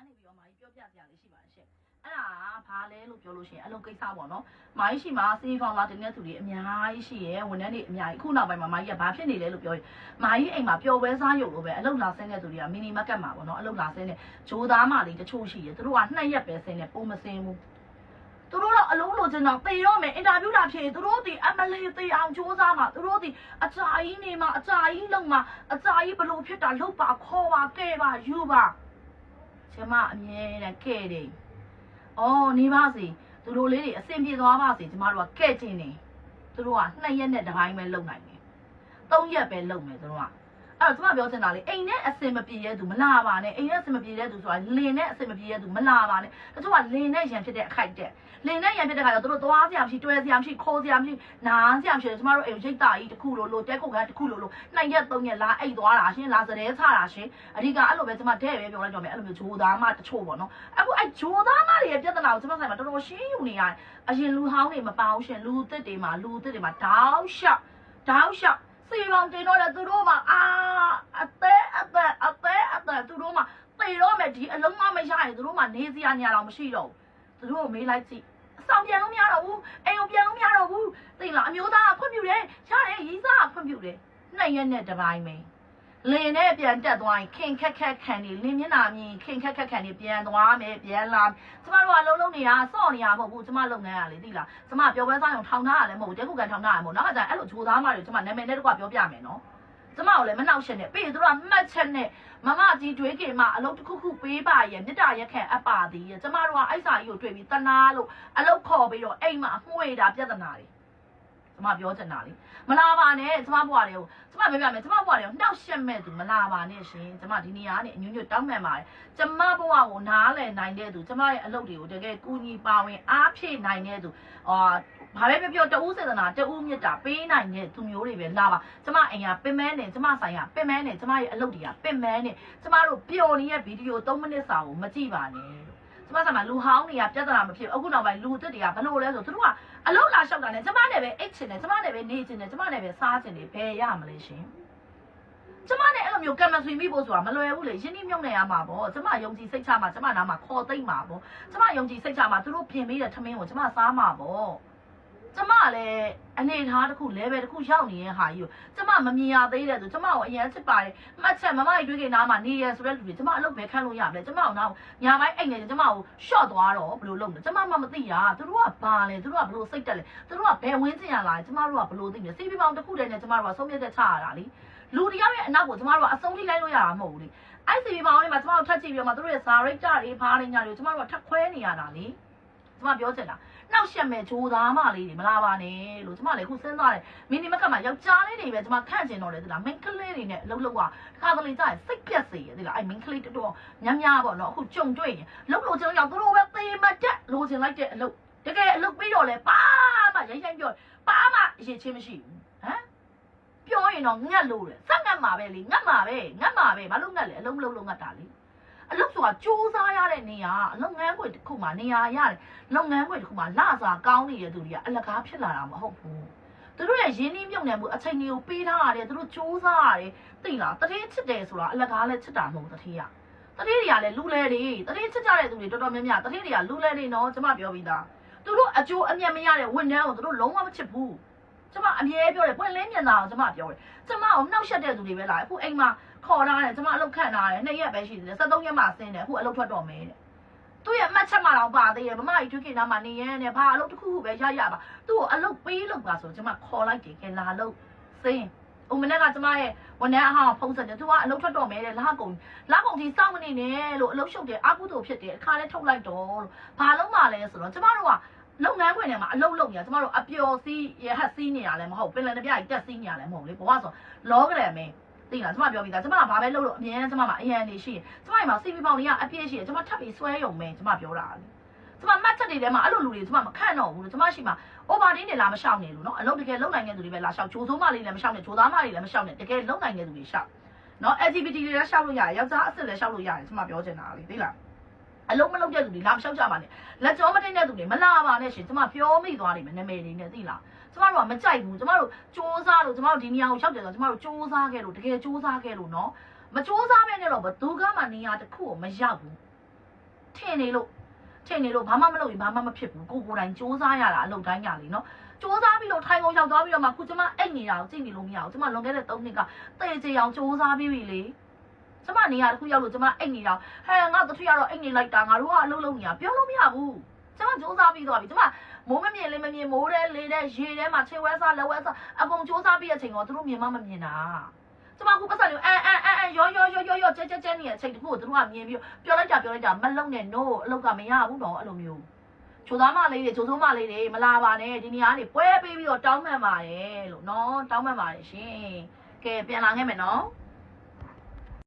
ကနေပြီးတော့မာကြီးပြောပြစရာလေးရှိပါတယ်ရှင်အဲ့ဒါကဘာလဲလို့ပြောလို့ရှိရင်အလုပ်ကိစ္စပေါ့နော်မာကြီးရှိမှာစေးဖောင်လာတင်တဲ့သူတွေအများကြီးရှိရယ်ဝန်ထမ်းတွေအများကြီးအခုနောက်ပိုင်းမှာမာကြီးကဘာဖြစ်နေလဲလို့ပြောရင်မာကြီးအိမ်မှာပျော်ပွဲစားရုပ်လိုပဲအလုပ်လာဆင်းတဲ့သူတွေကမီနီမတ်ကတ်မှာပေါ့နော်အလုပ်လာဆင်းတဲ့ဂျိုးသားမလေးတချို့ရှိရယ်သူတို့ကနှစ်ရက်ပဲဆင်းတယ်ပုံမဆင်းဘူးသူတို့တော့အလုံးလိုချင်တော့တေတော့မယ်အင်တာဗျူးလာဖြစ်ရင်သူတို့ဒီအမလေးတေအောင်စူးစမ်းမှာသူတို့ဒီအကြာကြီးနေမှာအကြာကြီးလုံမှာအကြာကြီးဘလို့ဖြစ်တာလုတ်ပါခေါ်ပါကဲပါယူပါ ကျမအမြဲတမ်းခဲ့တယ်။အော်နေပါစေသူတို့လေးတွေအဆင်ပြေသွားပါစေကျမတို့ကကဲ့ကျင်နေသူတို့ကနှစ်ရက်နဲ့တစ်ပိုင်းပဲလုံနိုင်တယ်။သုံးရက်ပဲလုံမယ်သူတို့က အဲ့တော့ကျမပြောချင်တာလေအိမ်နဲ့အဆင်မပြေတဲ့သူမလာပါနဲ့အိမ်နဲ့အဆင်မပြေတဲ့သူဆိုတာလင်နဲ့အဆင်မပြေတဲ့သူမလာပါနဲ့တချို့ကလင်နဲ့ရံဖြစ်တဲ့အခိုက်တဲ့လင်နဲ့ရံဖြစ်တဲ့ခါကျတော့သူတို့သွားစရာမရှိတွဲစရာမရှိခေါ်စရာမရှိနားစရာမရှိကျမတို့အိမ်ရိတ်တာကြီးတစ်ခုလိုလိုတဲခုတ်ခန်းတစ်ခုလိုလိုနှစ်ရက်သုံးရက်လာအိတ်သွားတာရှင်လာစတဲ့ချတာရှင်အဓိကအဲ့လိုပဲကျမတဲ့ပဲပြောလိုက်တော့မယ်အဲ့လိုမျိုးဂျိုးသားမတချို့ပေါ့နော်အခုအဲ့ဂျိုးသားမတွေရဲ့ပြဿနာကိုကျမဆိုင်မှာတော်တော်ရှင်းယူနေရတယ်အရင်လူဟောင်းတွေမပါဘူးရှင်လူသစ်တွေမှာလူသစ်တွေမှာတောက်လျှောက်တောက်လျှောက် စီရောင်တင်တော့လေသူတို့မှာအာအသေးအသက်အသေးအသက်သူတို့မှာသေတော့မယ်ဒီအလုံးမမရရင်သူတို့မှာနေစရာနေရာတော့မရှိတော့ဘူးသူတို့ကိုမေးလိုက်ကြည့်အဆောင်ပြန်လို့မရတော့ဘူးအိမ်ကိုပြန်လို့မရတော့ဘူးသိလားအမျိုးသားကခွင့်ပြုတယ်ရတယ်ရေးစားကခွင့်ပြုတယ်နှစ်ရက်နဲ့တစ်ပိုင်းပဲ လင်းနဲ့ပြန်တက်သွားရင်ခင်ခက်ခက်ခံနေလင်းမျက်နှာမြင်ခင်ခက်ခက်ခံနေပြန်သွားမယ်ပြန်လာကျမတို့ကလုံးလုံးနေတာစော့နေတာမဟုတ်ဘူးကျမလုပ်ငန်းရလေသိလားကျမပြောပွဲစားရုံထောင်ထားရလဲမဟုတ်ဘူးတဲခုကန်ထောင်ထားရမဟုတ်နောက်ကကျအဲ့လိုဂျိုသားမတွေကျမနာမည်နဲ့တကွပြောပြမယ်နော်ကျမကိုလည်းမနှောက်ရှက်နဲ့ပြီးရင်တို့ကမှတ်ချက်နဲ့မမကြီးတွေးကြမှာအလုပ်တစ်ခုခုပေးပါရဲ့မြစ်တာရက်ခံအပ်ပါသည်ရဲ့ကျမတို့ကအိုက်စာကြီးကိုတွေ့ပြီးတနာလို့အလုပ်ခေါ်ပြီးတော့အိမ်မှာမှုေတာပြဿနာတွေကျ မပြောချင်တာလေမလာပါနဲ့ကျမဘွားတွေကိုကျမပြောပြမယ်ကျမဘွားတွေကိုနှောက်ရှက်မဲ့သူမလာပါနဲ့ရှင်ကျမဒီနေရာကနေအညွန့်ညွတ်တောင်းပန်ပါတယ်ကျမဘွားကိုနားလည်နိုင်တဲ့သူကျမရဲ့အလုပ်တွေကိုတကယ်ကူညီပါဝင်အားဖြည့်နိုင်တဲ့သူအာဘာပဲပြောပြောတဦးစေတနာတဦးမြတ်တာပေးနိုင်တဲ့သူမျိုးတွေပဲလာပါကျမအိမ်ကပင်မဲနေကျမဆိုင်ကပင်မဲနေကျမရဲ့အလုပ်တွေကပင်မဲနေကျမတို့ပျော်နေတဲ့ဗီဒီယို3မိနစ်စာကိုမကြည့်ပါနဲ့လို့ ကျမဆိုင်မှာလူဟောင်းတွေကပြဿနာမဖြစ်အခုနောက်ပိုင်းလူသစ်တွေကဘလို့လဲဆိုသူတို့ကအလုပ်လာလျှောက်တာနဲ့ကျမနဲ့ပဲအိတ်ချင်တယ်ကျမနဲ့ပဲနေချင်တယ်ကျမနဲ့ပဲစားချင်တယ်ဘယ်ရမလဲရှင်ကျမနဲ့အဲ့လိုမျိုးကံမဆွေမိဖို့ဆိုတာမလွယ်ဘူးလေရင်းနှီးမြုပ်နေရမှာပေါ့ကျမယုံကြည်စိတ်ချမှာကျမနားမှာခေါ်သိမ့်မှာပေါ့ကျမယုံကြည်စိတ်ချမှာသူတို့ပြင်ပေးတဲ့ထမင်းကိုကျမစားမှာပေါ့ ကျမလည်းအနေထားတစ်ခု level တစ်ခုရောက်နေတဲ့ဟာကြီးကိုကျမမမြင်ရသေးတဲ့ဆိုကျမကိုအရင်စစ်ပါတယ်မှတ်ချက်မမကြီးတွေးခင်နားမှာနေရဆိုတဲ့လူတွေကျမအလုပ်ပဲခန့်လို့ရမလဲကျမအောင်နောက်ညာပိုင်းအိတ်နေကျမကို short သွားတော့ဘယ်လိုလုပ်လဲကျမမှမသိတာသူတို့ကဘာလဲသူတို့ကဘယ်လိုစိတ်တက်လဲသူတို့ကဘယ်ဝင်းကျင်ရလာလဲကျမတို့ကဘယ်လိုသိလဲစီးပီပေါင်းတစ်ခုတည်းနဲ့ကျမတို့ကဆုံးဖြတ်ချက်ချရတာလीလူတယောက်ရဲ့အနောက်ကိုကျမတို့ကအဆုံးထိလိုက်လို့ရတာမဟုတ်ဘူးလေအဲ့စီပီပေါင်းလေးမှာကျမတို့ထပ်ကြည့်ပြီးတော့မှသူတို့ရဲ့ဇာရိတ်ကြတွေဖားနေကြတွေကျမတို့ကထပ်ခွဲနေရတာလी ကျမပြောချင်တာနှောက်ရှက်မဲ့ဂျိုးသားမလေးတွေမလာပါနဲ့လို့ကျမလည်းခုစဉ်းစားတယ်မင်းဒီမကမှယောက်ျားလေးတွေပဲကျမခန့်ကျင်တော့တယ်သလားမိန်းကလေးတွေနဲ့အလုပ်လုပ်ကတခါတလေကြာရင်စိတ်ပြက်စေရသလားအဲ့မိန်းကလေးတော်တော်များများပေါ့နော်အခုကြုံတွေ့ရင်လုပ်လို့ကျွန်တော်ရောက်သူတို့ပဲသေမတက်လိုချင်လိုက်တဲ့အလုပ်တကယ်အလုပ်ပြီးတော့လဲပါမှရိုင်းရိုင်းပြောပါမှအရေးချင်းမရှိဘူးဟမ်ပြောရင်တော့ငတ်လို့တယ်စက်ငတ်မှာပဲလေငတ်မှာပဲငတ်မှာပဲဘာလို့ငတ်လဲအလုံးမလုံးလုံးငတ်တာလေ အလုပ်ဆိုတာစူးစားရတဲ့နေရာအလုပ်ငန်းခွင်တစ်ခုမှာနေရာရတယ်လုပ်ငန်းခွင်တစ်ခုမှာလစာကောင်းနေတဲ့သူတွေကအလကားဖြစ်လာတာမဟုတ်ဘူးသူတို့ရဲ့ရင်းနှီးမြုပ်နှံမှုအချိန်တွေကိုပေးထားရတယ်သူတို့စူးစားရတယ်သိလားတတိချစ်တယ်ဆိုတာအလကားလည်းချစ်တာမဟုတ်တတိယတတိတွေကလည်းလူလဲတွေတတိချစ်ကြတဲ့သူတွေတော်တော်များများတတိတွေကလူလဲတွေနော်ကျွန်မပြောပြီးသားသူတို့အကျိုးအမြတ်မရတဲ့ဝန်ထမ်းကိုသူတို့လုံးဝမချစ်ဘူးကျွန်မအမြဲပြောတယ်ပွင့်လင်းမြင်တာကိုကျွန်မပြောတယ်ကျွန်မကိုနှောက်ယှက်တဲ့သူတွေပဲလားအခုအိမ်မှာ ခေါ်ထားတယ်ကျွန်မအလုပ်ခန့်ထားတယ်နှစ်ရက်ပဲရှိသေးတယ်73ရက်မှဆင်းတယ်အခုအလုပ်ထွက်တော့မယ်တဲ့သူ့ရဲ့အမှတ်ချက်မှတော့ပါသေးတယ်မမကြီးတွေ့ခင်နားမှာနေရတဲ့ဘာအလုပ်တစ်ခုခုပဲရရပါသူ့ကိုအလုပ်ပေးလို့ပါဆိုကျွန်မခေါ်လိုက်တယ်ခင်လာလို့စင်းဦးမနေ့ကကျွန်မရဲ့ဝန်ထမ်းအဟောင်းဖုန်းဆက်တယ်သူကအလုပ်ထွက်တော့မယ်တဲ့လာကုန်လာကုန်ကြီးစောင့်မနေနဲ့လို့အလုပ်ရှုပ်တယ်အကုသို့ဖြစ်တယ်အခါလဲထုတ်လိုက်တော့လို့ဘာလုံးမှလဲဆိုတော့ကျွန်မတို့ကလုပ်ငန်းခွင်ထဲမှာအလုပ်လုပ်နေတာကျမတို့အပျော်စီးရဟတ်စီးနေရလဲမဟုတ်ပင်လယ်တစ်ပြားကြီးတက်စီးနေရလဲမဟုတ်လေဘဝဆိုလောကရယ်မင်း သိလားကျမပြောပြီးသားကျမကဘာပဲလုပ်လို့အမြဲတမ်းကျမမှာအရန်နေရှိရင်ကျမအိမ်မှာ CV ပေါင်တွေကအပြည့်ရှိရင်ကျမထပ်ပြီးဆွဲယုံမယ်ကျမပြောတာလေကျမမှတ်ချက်တွေထဲမှာအဲ့လိုလူတွေကျမမခန့်တော့ဘူးလို့ကျမရှိမှာ over တင်းနေလာမရှောင်နေလို့နော်အလုပ်တကယ်လုပ်နိုင်တဲ့သူတွေပဲလာရှောက်ဂျိုးစိုးမလေးလည်းမရှောက်နဲ့ဂျိုးသားမလေးလည်းမရှောက်နဲ့တကယ်လုပ်နိုင်တဲ့သူတွေရှောက်နော် LGBT တွေလည်းရှောက်လို့ရတယ်ယောက်ျားအစ်စ်လည်းရှောက်လို့ရတယ်ကျမပြောချင်တာလေသိလား အလုံးမလုံးတဲ့သူတွေလာမလျှောက်ကြပါနဲ့လက်ကြောမတင်တဲ့သူတွေမလာပါနဲ့ရှင်ကျမပြောမိသွားနေမယ်နာမည်တွေနဲ့သိလားကျမတို့ကမကြိုက်ဘူးကျမတို့စူးစမ်းလို့ကျမတို့ဒီနေရာကိုလျှောက်တယ်ဆိုတော့ကျမတို့စူးစမ်းခဲ့လို့တကယ်စူးစမ်းခဲ့လို့နော်မစူးစမ်းပဲနဲ့တော့ဘသူကမှနေရာတစ်ခုကိုမရောက်ဘူးထင်နေလို့ထင်နေလို့ဘာမှမလုပ်ရင်ဘာမှမဖြစ်ဘူးကိုကိုယ်တိုင်စူးစမ်းရတာအလုပ်တိုင်းညာလीနော်စူးစမ်းပြီးတော့ထိုင်ကုန်ရောက်သွားပြီးတော့မှခုကျမအိတ်နေတာကိုကြည့်နေလို့မရဘူးကျမလွန်ခဲ့တဲ့3နှစ်ကတေချေအောင်စူးစမ်းပြီးပြီလေ ကျမနေရာတစ်ခုရောက်လို့ကျမအိတ်နေတာဟဲငါတထရတော့အိတ်နေလိုက်တာငါတို့ကအလုပ်လုပ်နေတာပြောလို့မရဘူးကျမစူးစမ်းပြီးသွားပြီကျမမိုးမမြင်လေးမမြင်မိုးတဲ့လေတဲ့ရေထဲမှာခြေဝဲစားလက်ဝဲစားအကုန်စူးစမ်းပြီးတဲ့အချိန်ကသူတို့မြင်မမမြင်တာကျမခုပတ်စံလေးအဲအဲအဲအဲရောရောရောရောရောကျဲကျဲကျဲနေတဲ့အချိန်တခုကိုသူတို့ကမြင်ပြီးပြောလိုက်ကြပြောလိုက်ကြမလုံနဲ့ no အလုပ်ကမရဘူးတော့အဲ့လိုမျိုးချိုသားမလေးတွေချိုစိုးမလေးတွေမလာပါနဲ့ဒီနေရာကနေပွဲပေးပြီးတော့တောင်းပန်ပါတယ်လို့နော်တောင်းပန်ပါတယ်ရှင်ကဲပြန်လာခဲ့မယ်နော်